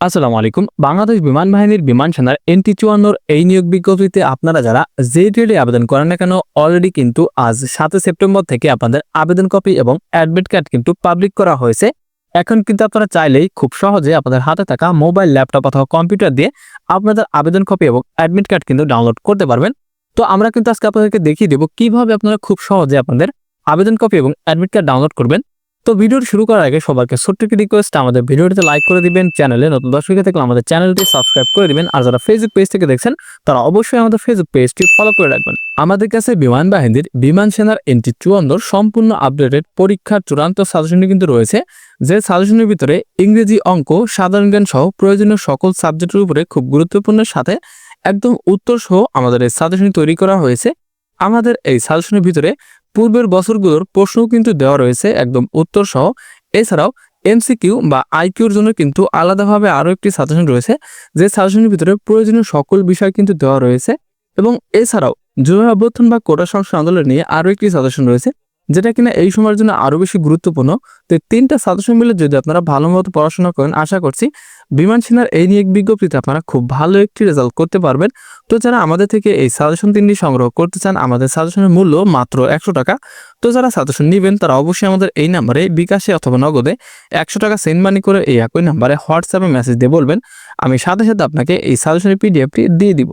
আসসালামু আলাইকুম। বাংলাদেশ বিমান বাহিনীর বিমান সেনার এনটি চুয়ান্নর এই নিয়োগ বিজ্ঞপ্তিতে আপনারা যারা যে ট্রেডে আবেদন করেন না কেন অলরেডি কিন্তু আজ সাতই সেপ্টেম্বর থেকে আপনাদের আবেদন কপি এবং অ্যাডমিট কার্ড কিন্তু পাবলিক করা হয়েছে। এখন কিন্তু আপনারা চাইলেই খুব সহজে আপনাদের হাতে থাকা মোবাইল ল্যাপটপ অথবা কম্পিউটার দিয়ে আপনাদের আবেদন কপি এবং অ্যাডমিট কার্ড কিন্তু ডাউনলোড করতে পারবেন। তো আমরা কিন্তু আজকে আপনাদেরকে দেখিয়ে দেবো কীভাবে আপনারা খুব সহজে আপনাদের আবেদন কপি এবং অ্যাডমিট কার্ড ডাউনলোড করবেন। তো ভিডিওটি শুরু করার আগে সবাইকে ছোট্ট একটি রিকোয়েস্ট আমাদের ভিডিওটিতে লাইক করে দিবেন চ্যানেলে নতুন দর্শক থাকলে আমাদের চ্যানেলটি সাবস্ক্রাইব করে দিবেন, আর যারা ফেসবুক পেজ থেকে দেখছেন, তারা অবশ্যই আমাদের ফেসবুক পেজটি ফলো করে রাখবেন। আমাদের কাছে বিমান বাহিনীর বিমান সেনার এনটি চুয়ান্নর সম্পূর্ণ আপডেটেড পরীক্ষার চূড়ান্ত সাজেশনটি কিন্তু রয়েছে, যে সাজেশনের ভিতরে ইংরেজি অঙ্ক, সাধারণ জ্ঞান সহ প্রয়োজনীয় সকল সাবজেক্টের উপরে খুব গুরুত্বপূর্ণের সাথে একদম উত্তর সহ আমাদের এই সাজেশনটি তৈরি করা হয়েছে। আমাদের এই সাজেশনের ভিতরে পূর্বের বছরগুলোর প্রশ্নও কিন্তু দেওয়া রয়েছে একদম উত্তর সহ এছাড়াও এমসিকিউ বা আইকিউর জন্য কিন্তু আলাদাভাবে আরও একটি সাজেশন রয়েছে, যে সাজেশনের ভিতরে প্রয়োজনীয় সকল বিষয় কিন্তু দেওয়া রয়েছে। এবং এছাড়াও যুব অভ্যর্থন বা কোটা সংস্কার আন্দোলন নিয়ে আরও একটি সাজেশন রয়েছে যেটা কিনা এই সময়ের জন্য আরও বেশি গুরুত্বপূর্ণ। তো তিনটা সাজেশন মিলে যদি আপনারা ভালো মতো পড়াশোনা করেন, আশা করছি বিমান সেনার এই নিয়োগ বিজ্ঞপ্তিতে আপনারা খুব ভালো একটি রেজাল্ট করতে পারবেন। তো যারা আমাদের থেকে এই সাজেশন তিনটি সংগ্রহ করতে চান, আমাদের সাজেশনের মূল্য মাত্র একশো টাকা। তো যারা সাজেশন নেবেন, তারা অবশ্যই আমাদের এই নাম্বারে, বিকাশে অথবা নগদে একশো টাকা সেন্ড মানি করে এই একই নাম্বারে হোয়াটসঅ্যাপে মেসেজ দিয়ে বলবেন। আমি সাথে সাথে আপনাকে এই সাজেশনের পিডিএফটি দিয়ে দিব।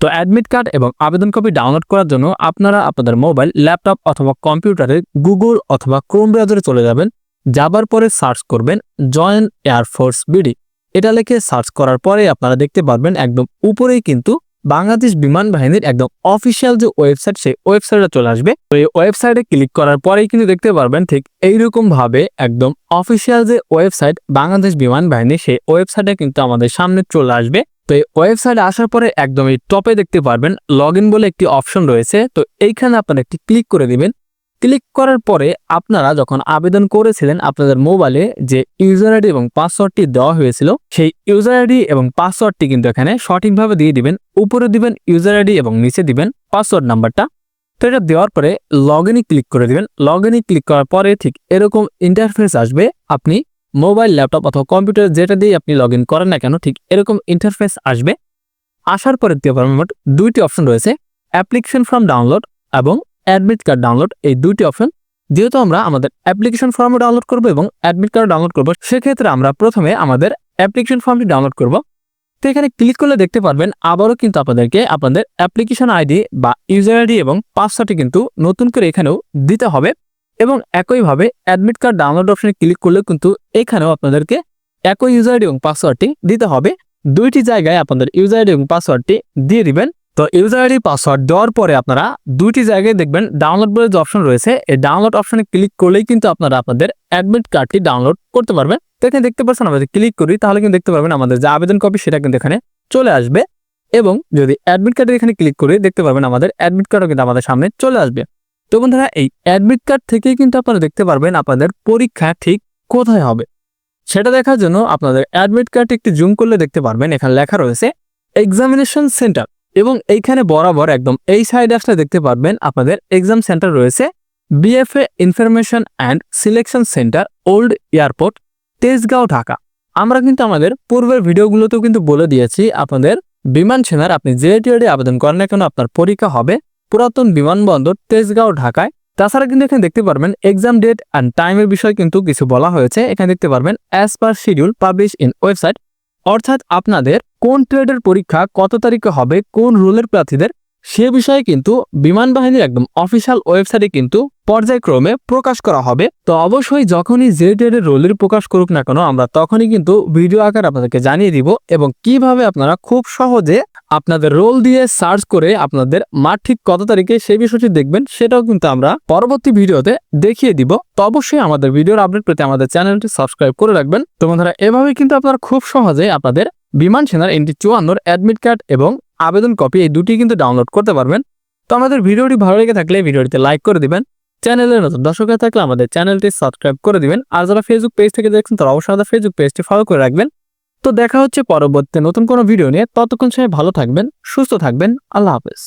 তো অ্যাডমিট কার্ড এবং আবেদন কপি ডাউনলোড করার জন্য আপনারা আপনাদের মোবাইল ল্যাপটপ অথবা কম্পিউটারে গুগল অথবা ক্রোম ব্রাউজারে চলে যাবেন। যাবার পরে সার্চ করবেন জয়েন এয়ারফোর্স বিডি এটা লিখে সার্চ করার পরে আপনারা দেখতে পারবেন একদম উপরেই কিন্তু বাংলাদেশ বিমান বাহিনীর একদম অফিসিয়াল যে ওয়েবসাইট সেই ওয়েবসাইটে চলে আসবে। তো এই ওয়েবসাইটে ক্লিক করার পরেই কিন্তু দেখতে পারবেন ঠিক এইরকম ভাবে একদম অফিসিয়াল যে ওয়েবসাইট বাংলাদেশ বিমান বাহিনী, সেই ওয়েবসাইটে কিন্তু আমাদের সামনে চলে আসবে। তো এই ওয়েবসাইটে আসার পরে একদম এই টপে দেখতে পারবেন লগ বলে একটি অপশন রয়েছে। তো এইখানে আপনারা একটি ক্লিক করে দিবেন। ক্লিক করার পরে আপনারা যখন আবেদন করেছিলেন আপনাদের মোবাইলে যে ইউজার আইডি এবং পাসওয়ার্ডটি দেওয়া হয়েছিল, সেই ইউজার আইডি এবং পাসওয়ার্ডটি কিন্তু এখানে সঠিকভাবে দিয়ে দিবেন। উপরে দিবেন ইউজার আইডি এবং নিচে দিবেন পাসওয়ার্ড নাম্বারটা। তো এটা দেওয়ার পরে লগ ক্লিক করে দিবেন। লগ ক্লিক করার পরে ঠিক এরকম ইন্টারফেস আসবে। আপনি মোবাইল, ল্যাপটপ অথবা কম্পিউটার যেটা দিয়ে আপনি লগ করেন না কেন, ঠিক এরকম ইন্টারফেস আসবে। আসার পরে পারবেন মোট দুইটি অপশন রয়েছে অ্যাপ্লিকেশন ফর্ম ডাউনলোড এবং অ্যাডমিট কার্ড ডাউনলোড এই দুইটি অপশন যেহেতু আমরা আমাদের অ্যাপ্লিকেশন ফর্মও ডাউনলোড করব এবং অ্যাডমিট কার্ড ডাউনলোড করব, সেক্ষেত্রে আমরা প্রথমে আমাদের অ্যাপ্লিকেশন ফর্মটি ডাউনলোড করব। তো এখানে ক্লিক করলে দেখতে পারবেন আবারও কিন্তু আপনাদেরকে আপনাদের অ্যাপ্লিকেশন আইডি বা ইউজার আইডি এবং পাসওয়ার্ডটি কিন্তু নতুন করে এখানেও দিতে হবে। এবং একইভাবে অ্যাডমিট কার্ড ডাউনলোড অপশনে ক্লিক করলে কিন্তু এখানেও আপনাদেরকে একই ইউজার এবং পাসওয়ার্ডটি দিতে হবে। দুইটি জায়গায় আপনাদের ইউজার আইডি এবং পাসওয়ার্ডটি দিয়ে দিবেন। তো ইউজার আইডি পাসওয়ার্ড দেওয়ার পরে আপনারা দুইটি জায়গায় দেখবেন ডাউনলোড বলে যে অপশন রয়েছে, এই ডাউনলোড অপশনে ক্লিক করলেই কিন্তু আপনারা আপনাদের অ্যাডমিট কার্ডটি ডাউনলোড করতে পারবেন। তো এখানে দেখতে পাচ্ছেন আমাদের ক্লিক করি, তাহলে কিন্তু দেখতে পারবেন আমাদের যে আবেদন কপি সেটা কিন্তু এখানে চলে আসবে। এবং যদি অ্যাডমিট কার্ডের এখানে ক্লিক করি, দেখতে পারবেন আমাদের অ্যাডমিট কার্ডও কিন্তু আমাদের সামনে চলে আসবে। তো বন্ধুরা, এই অ্যাডমিট কার্ড থেকেই কিন্তু আপনারা দেখতে পারবেন আপনাদের পরীক্ষা ঠিক কোথায় হবে। সেটা দেখার জন্য আপনাদের অ্যাডমিট কার্ড একটি জুম করলে দেখতে পারবেন, এখানে লেখা রয়েছে এক্সামিনেশন সেন্টার এবং এইখানে বরাবর একদম এই সাইড আসলে দেখতে পারবেন আপনাদের এক্সাম সেন্টার রয়েছে BFA information and selection centre old airport Tejgaon, Dhaka. আমরা কিন্তু আমাদের পূর্বের ভিডিওগুলোতেও কিন্তু বলে দিয়েছি, আপনাদের বিমান সেনার আপনি যে টিয়ারে আবেদন করেন না কেন আপনার পরীক্ষা হবে পুরাতন বিমানবন্দর তেজগাঁও, ঢাকায়। তাছাড়া কিন্তু এখানে দেখতে পারবেন এক্সাম ডেট অ্যান্ড টাইমের বিষয় কিন্তু কিছু বলা হয়েছে। এখানে দেখতে পারবেন as per schedule publish in website অর্থাৎ আপনাদের কোন ট্রেডের পরীক্ষা কত তারিখে হবে, কোন রুলের প্রার্থীদের সে বিষয়ে কিন্তু বিমান বাহিনীর একদম অফিসিয়াল ওয়েবসাইটে কিন্তু পর্যায়ক্রমে প্রকাশ করা হবে। তো অবশ্যই যখনই যে ট্রেডের রোলের প্রকাশ করুক না কেন, আমরা তখনই কিন্তু ভিডিও আকার আপনাদেরকে জানিয়ে দিব এবং কীভাবে আপনারা খুব সহজে আপনাদের রোল দিয়ে সার্চ করে আপনাদের মাঠ ঠিক কত তারিখে সেই বিষয়টি দেখবেন, সেটাও কিন্তু আমরা পরবর্তী ভিডিওতে দেখিয়ে দিব। তো অবশ্যই আমাদের ভিডিওর আপডেট পেতে আমাদের চ্যানেলটি সাবস্ক্রাইব করে রাখবেন। তো বন্ধুরা, এভাবে কিন্তু আপনারা খুব সহজে আপনাদের বিমান সেনার এনটি চুয়ান্নর অ্যাডমিট কার্ড এবং আবেদন কপি এই দুটি কিন্তু ডাউনলোড করতে পারবেন। তো আমাদের ভিডিওটি ভালো লেগে থাকলে ভিডিওটিতে লাইক করে দিবেন। চ্যানেলের নতুন দর্শক হয়ে থাকলে আমাদের চ্যানেলটি সাবস্ক্রাইব করে দিবেন। আর যারা ফেসবুক পেজ থেকে দেখছেন, তারা অবশ্যই আমাদের ফেসবুক পেজটি ফলো করে রাখবেন। তো দেখা হচ্ছে পরবর্তী নতুন কোনো ভিডিও নিয়ে। ততক্ষণ সময় ভালো থাকবেন, সুস্থ থাকবেন। আল্লাহ হাফেজ।